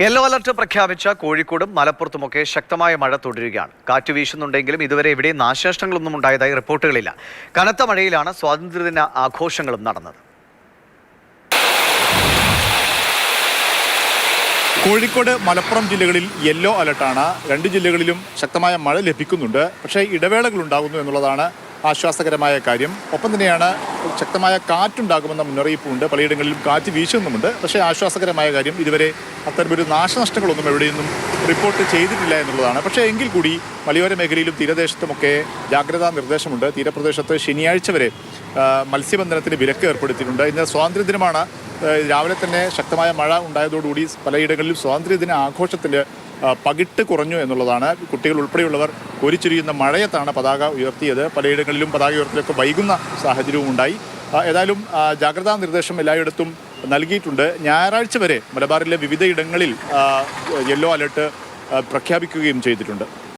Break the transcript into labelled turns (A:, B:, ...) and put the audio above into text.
A: Yellow alert പ്രഖ്യാപിച്ച കോഴിക്കോടും മലപ്പുറത്തുമൊക്കെ ശക്തമായ മഴ തുടരുകയാണ്. കാറ്റ് വീശുന്നുണ്ടെങ്കിലും ഇതുവരെ എവിടെയും നാശനഷ്ടങ്ങളൊന്നും ഉണ്ടായതായി റിപ്പോർട്ടുകളില്ല. കനത്ത മഴയിലാണ് സ്വാതന്ത്ര്യദിന ആഘോഷങ്ങളും നടന്നത്.
B: കോഴിക്കോട് മലപ്പുറം ജില്ലകളിൽ യെല്ലോ അലർട്ടാണ്. രണ്ട് ജില്ലകളിലും ശക്തമായ മഴ ലഭിക്കുന്നുണ്ട്. പക്ഷേ ഇടവേളകൾ ഉണ്ടാകുന്നു എന്നുള്ളതാണ് ആശ്വാസകരമായ കാര്യം. ഒപ്പം തന്നെയാണ് ശക്തമായ കാറ്റുണ്ടാകുമെന്ന മുന്നറിയിപ്പുണ്ട്. പലയിടങ്ങളിലും കാറ്റ് വീശുന്നുമുണ്ട്. പക്ഷേ ആശ്വാസകരമായ കാര്യം ഇതുവരെ അത്തരമൊരു നാശനഷ്ടങ്ങളൊന്നും എവിടെയൊന്നും റിപ്പോർട്ട് ചെയ്തിട്ടില്ല എന്നുള്ളതാണ്. പക്ഷേ എങ്കിൽ കൂടി മലയോര മേഖലയിലും തീരദേശത്തുമൊക്കെ ജാഗ്രതാ നിർദ്ദേശമുണ്ട്. തീരപ്രദേശത്ത് ശനിയാഴ്ച വരെ മത്സ്യബന്ധനത്തിന് വിലക്ക് ഏർപ്പെടുത്തിയിട്ടുണ്ട്. ഇന്ന് സ്വാതന്ത്ര്യദിനമാണ്. രാവിലെ തന്നെ ശക്തമായ മഴ ഉണ്ടായതോടുകൂടി പലയിടങ്ങളിലും സ്വാതന്ത്ര്യദിന ആഘോഷത്തിൽ ആ, പകിട്ട് കുറഞ്ഞു എന്നുള്ളതാണ്. കുട്ടികൾ ഉൾപ്പെടെയുള്ളവർ കോരിച്ചൊരിയുന്ന മഴയത്താണ് പതാക ഉയർത്തിയത്. പലയിടങ്ങളിലും പതാക ഉയർത്തലൊക്കെ വൈകുന്ന സാഹചര്യവും ഉണ്ടായി. ഏതായാലും ജാഗ്രതാ നിർദ്ദേശം എല്ലായിടത്തും നൽകിയിട്ടുണ്ട്. ഞായറാഴ്ച വരെ മലബാറിലെ വിവിധയിടങ്ങളിൽ യെല്ലോ അലർട്ട് പ്രഖ്യാപിക്കുകയും ചെയ്തിട്ടുണ്ട്.